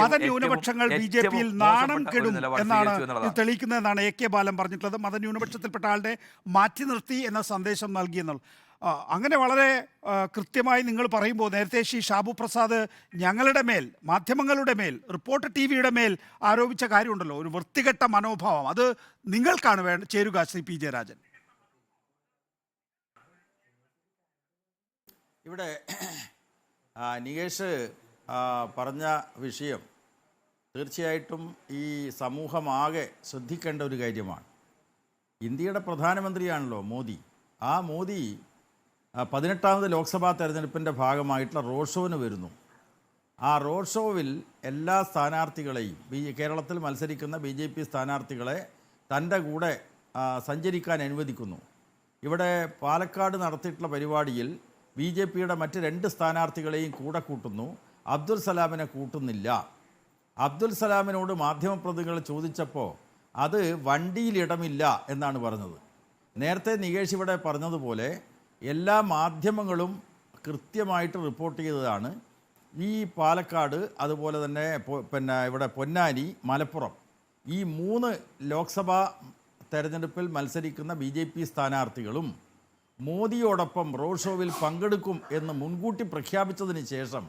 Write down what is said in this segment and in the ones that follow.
മതന്യൂനപക്ഷങ്ങൾ B J പിയിൽ നാണം കെടും എന്നാണ്. തെളിയിക്കുന്നതെന്നാണ് എ കെ ബാലൻ പറഞ്ഞിട്ടുള്ളത്. മതന്യൂനപക്ഷത്തിൽപ്പെട്ട ആളുടെ മാറ്റി നിർത്തി എന്ന സന്ദേശം നൽകി എന്നുള്ളത് അങ്ങനെ വളരെ കൃത്യമായി നിങ്ങൾ പറയുമ്പോൾ നേരത്തെ ശ്രീ ഷാബു പ്രസാദ് ഞങ്ങളുടെ മേൽ മാധ്യമങ്ങളുടെ മേൽ റിപ്പോർട്ടർ ടി വിയുടെ മേൽ ആരോപിച്ച കാര്യമുണ്ടല്ലോ. ഒരു വൃത്തികെട്ട മനോഭാവം. അത് നിങ്ങൾക്കാണ് വേണ്ട ചേരുക ശ്രീ പി ജയരാജൻ. ഇവിടെ നികേഷ് പറഞ്ഞ വിഷയം തീർച്ചയായിട്ടും ഈ സമൂഹമാകെ ശ്രദ്ധിക്കേണ്ട ഒരു കാര്യമാണ്. ഇന്ത്യയുടെ പ്രധാനമന്ത്രിയാണല്ലോ മോദി. ആ മോദി പതിനെട്ടാമത് ലോക്സഭാ തെരഞ്ഞെടുപ്പിന്റെ ഭാഗമായിട്ടുള്ള റോഡ് ഷോവിന് വരുന്നു. ആ റോഡ് ഷോവിൽ എല്ലാ സ്ഥാനാർത്ഥികളെയും ബി കേരളത്തിൽ മത്സരിക്കുന്ന ബി ജെ പി സ്ഥാനാർത്ഥികളെ തന്റെ കൂടെ സഞ്ചരിക്കാൻ അനുവദിക്കുന്നു. ഇവിടെ പാലക്കാട് നടത്തിയിട്ടുള്ള പരിപാടിയിൽ ബി ജെ പിയുടെ മറ്റ് രണ്ട് സ്ഥാനാർത്ഥികളെയും കൂടെ കൂട്ടുന്നു. അബ്ദുൽ സലാമിനെ കൂട്ടുന്നില്ല. അബ്ദുൽ സലാമിനോട് മാധ്യമപ്രതിനിധികൾ ചോദിച്ചപ്പോൾ അത് വണ്ടിയിലിടമില്ല എന്നാണ് പറഞ്ഞത്. നേരത്തെ നികേഷ് ഇവിടെ പറഞ്ഞതുപോലെ എല്ലാ മാധ്യമങ്ങളും കൃത്യമായിട്ട് റിപ്പോർട്ട് ചെയ്തതാണ്. ഈ പാലക്കാട് അതുപോലെ തന്നെ പിന്നെ ഇവിടെ പൊന്നാനി മലപ്പുറം ഈ മൂന്ന് ലോക്സഭാ തെരഞ്ഞെടുപ്പിൽ മത്സരിക്കുന്ന ബി ജെ പി സ്ഥാനാർത്ഥികളും മോദിയോടൊപ്പം റോഡ് ഷോവിൽ പങ്കെടുക്കും എന്ന് മുൻകൂട്ടി പ്രഖ്യാപിച്ചതിന് ശേഷം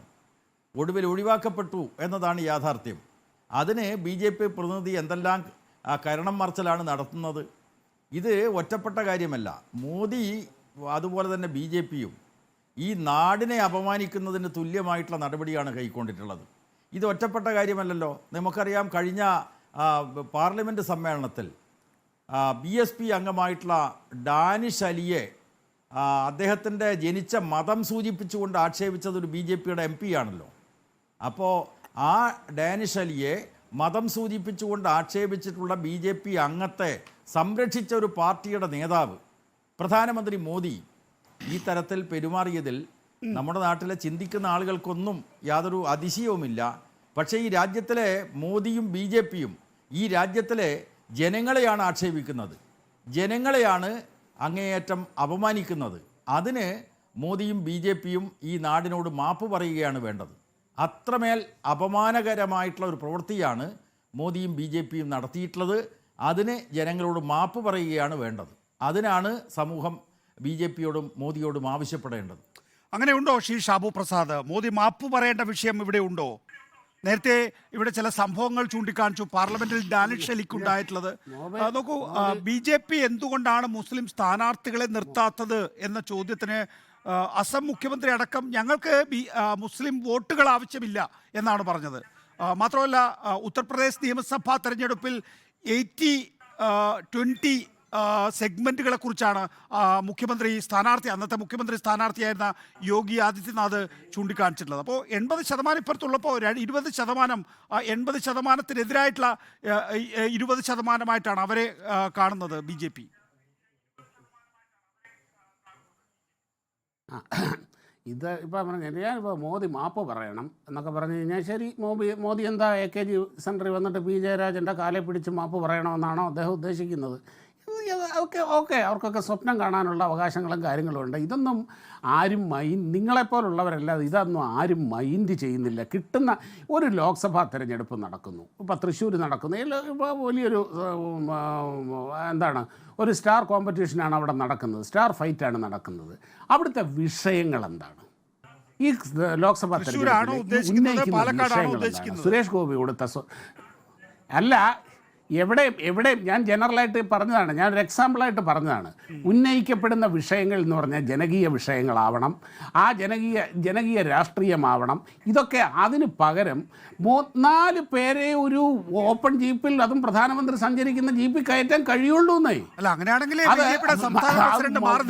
ഒടുവിൽ ഒഴിവാക്കപ്പെട്ടു എന്നതാണ് യാഥാർത്ഥ്യം. അതിന് ബി ജെ പി പ്രതിനിധി എന്തെല്ലാം കരണം മറച്ചലാണ് നടത്തുന്നത്? ഇത് ഒറ്റപ്പെട്ട കാര്യമല്ല. മോദി അതുപോലെ തന്നെ ബി ജെ പിയും ഈ നാടിനെ അപമാനിക്കുന്നതിന് തുല്യമായിട്ടുള്ള നടപടിയാണ് കൈക്കൊണ്ടിട്ടുള്ളത്. ഇത് ഒറ്റപ്പെട്ട കാര്യമല്ലല്ലോ. നമുക്കറിയാം കഴിഞ്ഞ പാർലമെന്റ് സമ്മേളനത്തിൽ ബി എസ് പി അംഗമായിട്ടുള്ള ഡാനിഷ് അലിയെ അദ്ദേഹത്തിന്റെ ജനിച്ച മതം സൂചിപ്പിച്ചുകൊണ്ട് ആക്ഷേപിച്ചത് ഒരു ബി ജെ പിയുടെ എം പി ആണല്ലോ. അപ്പോൾ ആ ഡാനിഷ് അലിയെ മതം സൂചിപ്പിച്ചുകൊണ്ട് ആക്ഷേപിച്ചിട്ടുള്ള ബി ജെ പി അംഗത്തെ സംരക്ഷിച്ച ഒരു പാർട്ടിയുടെ നേതാവ് പ്രധാനമന്ത്രി മോദി ഈ തരത്തിൽ പെരുമാറിയതിൽ നമ്മുടെ നാട്ടിലെ ചിന്തിക്കുന്ന ആളുകൾക്കൊന്നും യാതൊരു അതിശയവുമില്ല. പക്ഷേ ഈ രാജ്യത്തിലെ മോദിയും ബി ജെ പിയും ഈ രാജ്യത്തിലെ ജനങ്ങളെയാണ് ആക്ഷേപിക്കുന്നത്. ജനങ്ങളെയാണ് അങ്ങേയറ്റം അപമാനിക്കുന്നത്. അതിന് മോദിയും ബി ജെ പിയും ഈ നാടിനോട് മാപ്പ് പറയുകയാണ് വേണ്ടത്. അത്രമേൽ അപമാനകരമായിട്ടുള്ള ഒരു പ്രവൃത്തിയാണ് മോദിയും ബി ജെ പിയും നടത്തിയിട്ടുള്ളത്. അതിന് ജനങ്ങളോട് മാപ്പ് പറയുകയാണ് വേണ്ടത്. അതിനാണ് സമൂഹം ബി ജെ പിയോടും മോദിയോടും ആവശ്യപ്പെടേണ്ടത്. അങ്ങനെ ഉണ്ടോ ശ്രീ ഷാബു പ്രസാദ്? മോദി മാപ്പ് പറയേണ്ട വിഷയം ഇവിടെ ഉണ്ടോ? നേരത്തെ ഇവിടെ ചില സംഭവങ്ങൾ ചൂണ്ടിക്കാണിച്ചു. പാർലമെന്റിൽ ഡാനിഷ് അലിക്ക് ഉണ്ടായിട്ടുള്ളത് നോക്കൂ ബി ജെ പി എന്തുകൊണ്ടാണ് മുസ്ലിം സ്ഥാനാർത്ഥികളെ നിർത്താത്തത് എന്ന ചോദ്യത്തിന് അസം മുഖ്യമന്ത്രി അടക്കം ഞങ്ങൾക്ക് മുസ്ലിം വോട്ടുകൾ ആവശ്യമില്ല എന്നാണ് പറഞ്ഞത്. മാത്രമല്ല ഉത്തർപ്രദേശ് നിയമസഭാ തെരഞ്ഞെടുപ്പിൽ എയ്റ്റി ട്വന്റി സെഗ്മെന്റുകളെ കുറിച്ചാണ് മുഖ്യമന്ത്രി സ്ഥാനാർത്ഥി അന്നത്തെ മുഖ്യമന്ത്രി സ്ഥാനാർത്ഥിയായിരുന്ന യോഗി ആദിത്യനാഥ് ചൂണ്ടിക്കാണിച്ചിട്ടുള്ളത്. അപ്പോൾ എൺപത് ശതമാനം ഇപ്പുറത്തുള്ളപ്പോൾ ഇരുപത് ശതമാനം എൺപത് ശതമാനത്തിനെതിരായിട്ടുള്ള ഇരുപത് ശതമാനമായിട്ടാണ് അവരെ കാണുന്നത് ബി ജെ പി. ഇത് ഇപ്പോൾ പറഞ്ഞു ഞാനിപ്പോൾ മോദി മാപ്പ് പറയണം എന്നൊക്കെ പറഞ്ഞു കഴിഞ്ഞാൽ ശരി മോദി മോദി എന്താ എ കെ ജി സെന്ററിൽ വന്നിട്ട് പി ജയരാജന്റെ കാലെ പിടിച്ച് മാപ്പ് പറയണമെന്നാണോ അദ്ദേഹം ഉദ്ദേശിക്കുന്നത്? അതൊക്കെ ഓക്കെ അവർക്കൊക്കെ സ്വപ്നം കാണാനുള്ള അവകാശങ്ങളും കാര്യങ്ങളും ഉണ്ട്. ഇതൊന്നും ആരും മൈൻ നിങ്ങളെപ്പോലുള്ളവരല്ലാതെ ഇതൊന്നും ആരും മൈൻഡ് ചെയ്യുന്നില്ല. കിട്ടുന്ന ഒരു ലോക്സഭാ തിരഞ്ഞെടുപ്പ് നടക്കുന്നു. ഇപ്പോൾ തൃശ്ശൂർ നടക്കുന്നു. ഇപ്പോൾ വലിയൊരു എന്താണ് ഒരു സ്റ്റാർ കോമ്പറ്റീഷനാണ് അവിടെ നടക്കുന്നത്. സ്റ്റാർ ഫൈറ്റാണ് നടക്കുന്നത്. അവിടുത്തെ വിഷയങ്ങൾ എന്താണ്? ഈ ലോക്സഭാ തിരഞ്ഞെടുപ്പ് തെരഞ്ഞെടുപ്പിൽ? ഉന്നയിക്കുന്ന വിഷയങ്ങൾ എന്താണ്? സുരേഷ് ഗോപി കൊടുത്ത അല്ല എവിടെയും എവിടെ ഞാൻ ജനറലായിട്ട് പറഞ്ഞതാണ് ഞാൻ ഒരു എക്സാമ്പിളായിട്ട് പറഞ്ഞതാണ്. ഉന്നയിക്കപ്പെടുന്ന വിഷയങ്ങൾ എന്ന് പറഞ്ഞാൽ ജനകീയ വിഷയങ്ങളാവണം ആ ജനകീയ ജനകീയ രാഷ്ട്രീയമാവണം. ഇതൊക്കെ അതിന് പകരം നാല് പേരെ ഒരു ഓപ്പൺ ജീപ്പിൽ അതും പ്രധാനമന്ത്രി സഞ്ചരിക്കുന്ന ജീപ്പിൽ കയറ്റാൻ കഴിയുള്ളൂ എന്നേ അല്ല അങ്ങനെയാണെങ്കിൽ അത്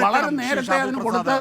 വളരെ നേരത്തെ അതിന്. കൊടുത്ത്